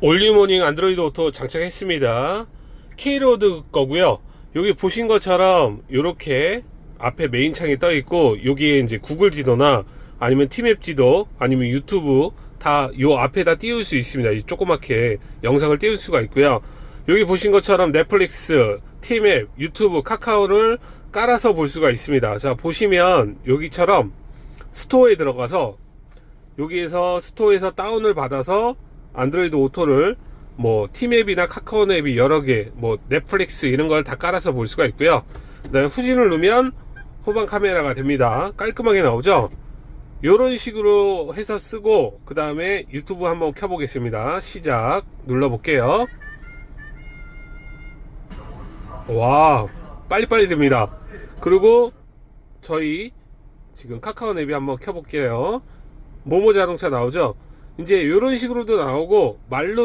올리모닝 안드로이드 오토 장착했습니다. K로드 거고요. 여기 보신 것처럼 이렇게 앞에 메인 창이 떠 있고 여기에 이제 구글 지도나 아니면 티맵 지도 아니면 유튜브 다 요 앞에다 띄울 수 있습니다. 이 조그맣게 영상을 띄울 수가 있고요. 여기 보신 것처럼 넷플릭스, 티맵, 유튜브, 카카오를 깔아서 볼 수가 있습니다. 자 보시면 여기처럼 스토어에 들어가서 여기에서 스토어에서 다운을 받아서 안드로이드 오토를 뭐 티맵이나 카카오 앱이 여러 개, 뭐 넷플릭스 이런 걸 다 깔아서 볼 수가 있고요. 그다음에 후진을 누르면 후방 카메라가 됩니다. 깔끔하게 나오죠? 이런 식으로 해서 쓰고 그 다음에 유튜브 한번 켜보겠습니다. 시작 눌러볼게요. 와 빨리빨리 됩니다. 그리고 저희 지금 카카오 앱이 한번 켜볼게요. 모모 자동차 나오죠? 이제 이런 식으로도 나오고 말로